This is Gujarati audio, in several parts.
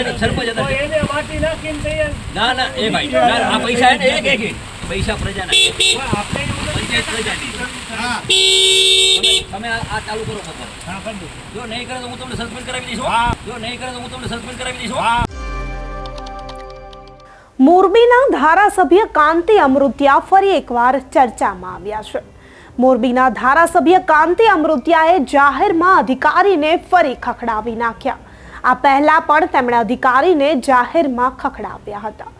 સરપંચ સરપંચ હતા. એને માટી નાખીને તૈયાર ના ના એ ભાઈ. ના, ના, આ પૈસા હે એક એક એક. પૈસા પ્રજાના આપણે પંચાયત પ્રજાની. તમે તમે આ આ ચાલુ કરો બપોર હા, કરી દો. જો નહીં કરે તો હું તમને સસ્પેન્ડ કરાવી દઈશ જો નહીં કરે તો હું તમને સસ્પેન્ડ કરાવી દઈશ મોરબીના ધારાસભ્ય કાંતિ અમૃત્યા ફરી એકવાર ચર્ચામાં આવ્યા છે. મોરબીના ધારાસભ્ય કાંતિ અમૃત્યાએ જાહેરમાં અધિકારીને ફરી ખખડાવી નાખ્યા. આ પહેલા પણ તેમણે અધિકારીને જાહેરમાં ખખડાવ્યા હતા.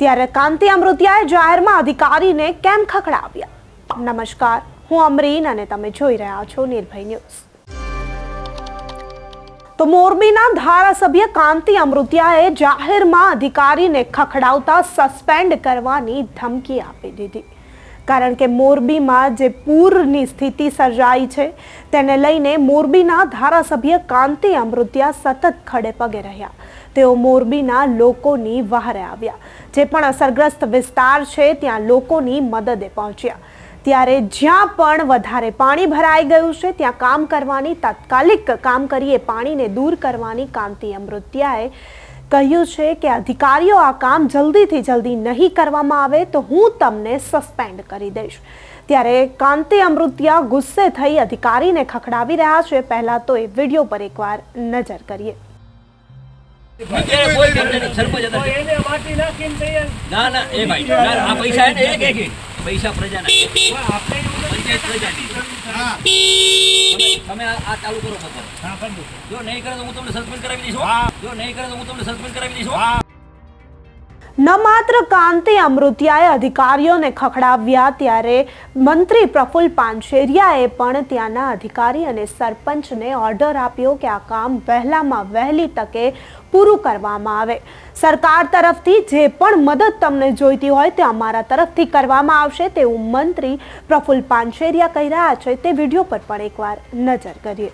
ત્યારે કાંતિ અમૃતિયાએ જાહેરમાં અધિકારીને કેમ ખખડાવ્યા? નમસ્કાર, હું અમરીન અને તમે જોઈ રહ્યા છો નિર્ભય ન્યૂઝ. તો મોરબીના ધારાસભ્ય કાંતિ અમૃતિયાએ જાહેરમાં અધિકારીને ખખડાવતા સસ્પેન્ડ કરવાની ધમકી આપી દીધી. કારણ કે મોરબીમાં જે પૂરની સ્થિતિ સર્જાઈ છે, તેને લઈને મોરબીના ધારાસભ્ય કાંતિ અમૃતિયા સતત ખડે પગે રહ્યા. તેઓ મોરબીના લોકોની વહારે આવ્યા. જે પણ અસરગ્રસ્ત વિસ્તાર છે, ત્યાં લોકોની મદદે પહોંચ્યા. ત્યારે જ્યાં પણ વધારે પાણી ભરાઈ ગયું છે, ત્યાં કામ કરવાની તાત્કાલિક કામ કરીએ, પાણીને દૂર કરવાની કાંતિ અમૃત્યાએ કહ્યું છે કે અધિકારીઓ આ કામ જલ્દીથી જલ્દી નહીં કરવામાં આવે તો હું તમને સસ્પેન્ડ કરી દઈશ. ત્યારે કાંતિ અમૃત્યા ગુસ્સે થઈ અધિકારીને ખખડાવી રહ્યા છે. પહેલા તો એ વીડિયો પર એકવાર નજર કરીએ. ના ના એ ભાઈ આ પૈસા પ્રજાના. પંચાયત પ્રજાની. તમે આ ચાલુ કરો હા, જો નહીં કરે તો હું તમને સસ્પેન્ડ કરાવી દઈશ જો નહીં કરે તો હું તમને સસ્પેન્ડ કરાવી દઈશ ન માત્ર કાંતિ અમૃતિયાએ અધિકારીઓને ખખડાવ્યા ત્યારે મંત્રી પ્રફુલ્લ પાંચેરિયાએ પણ ત્યાંના અધિકારી અને સરપંચને ઓર્ડર આપ્યો કે આ કામ વહેલામાં વહેલી તકે પૂરું કરવામાં આવે. સરકાર તરફથી જે પણ મદદ તમને જોઈતી હોય તે અમારા તરફથી કરવામાં આવશે તેવું મંત્રી પ્રફુલ્લ પાંચેરિયા કહી રહ્યા છે. તે વીડિયો પર પણ એકવાર નજર કરીએ.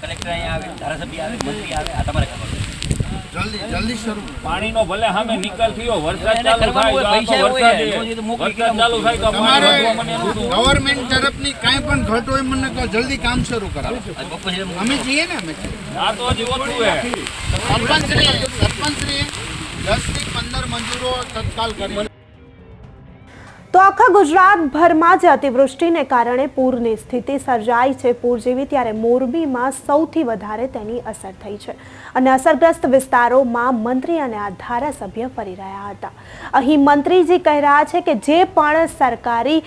કલેક્ટર અહીંયા આવે, ધારાસભ્ય આવે, મંત્રી આવે, આ તમારે ખબર. જલ્દી જલ્દી શરૂ. પાણીનો ભલે સામે નિકાલ થયો વરસાદ ચાલુ થાય તો પૈસા આખો હોય, વરસાદ રોજ એ તો મોકલી વરસાદ ચાલુ થાય તો તમારે પાણી વધવા મને એનું શું? ગવર્મેન્ટ તરફની કાંઈ પણ ઘટ હોય મને જલ્દી કામ શરૂ કરાવો. અમે છીએ ને અમે. આ તો હજી સરપંચશ્રી સરપંચશ્રી દસથી પંદર મંજૂરો તત્કાલ કરી. તો આખા ગુજરાતભરમાં જ અતિવૃષ્ટિને કારણે પૂરની સ્થિતિ સર્જાઈ છે. પૂર જેવી ત્યારે મોરબીમાં સૌથી વધારે તેની અસર થઈ છે. અને અસરગ્રસ્ત વિસ્તારોમાં મંત્રી અને આ ધારાસભ્ય ફરી રહ્યા હતા. અહીં મંત્રીજી કહી રહ્યા છે કે જે પણ સરકારી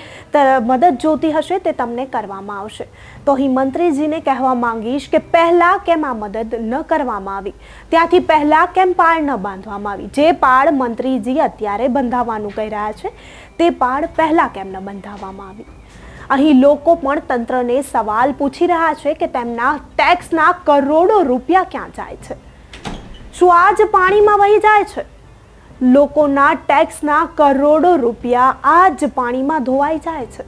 મદદ જોતી હશે તે તમને કરવામાં આવશે. તો અહીં મંત્રીજીને કહેવા માંગીશ કે પહેલાં કેમ આ મદદ ન કરવામાં આવી? ત્યાંથી પહેલાં કેમ પાળ ન બાંધવામાં આવી? જે પાળ મંત્રીજી અત્યારે બંધાવવાનું કહી રહ્યા છે તે પાળ પહેલા કેમ ન બંધાવવામાં આવી? અહીં લોકો પણ તંત્રને સવાલ પૂછી રહ્યા છે કે તેમના ટેક્સના કરોડો રૂપિયા ક્યાં જાય છે? શું આ જ પાણીમાં વહી જાય છે? લોકોના ટેક્સના કરોડો રૂપિયા આ જ પાણીમાં ધોવાઈ જાય છે.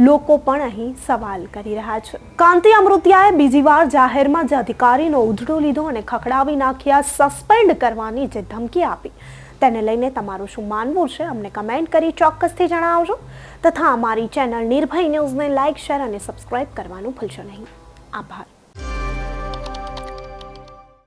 લોકો પણ અહીં સવાલ કરી રહ્યા છે. કાંતિ અમૃતિયાએ બીજી વાર જાહેરમાં જે અધિકારીનો ઉધડો લીધો અને ખખડાવી નાખ્યા, સસ્પેન્ડ કરવાની જે ધમકી આપી. તેને લઈને તમારું શું માનવું છે અમને કમેન્ટ કરી ચોક્કસથી જણાવજો. તથા અમારી ચેનલ નિર્ભય ન્યૂઝને લાઇક શેર અને સબસ્ક્રાઇબ કરવાનું ભૂલશો નહીં. આભાર.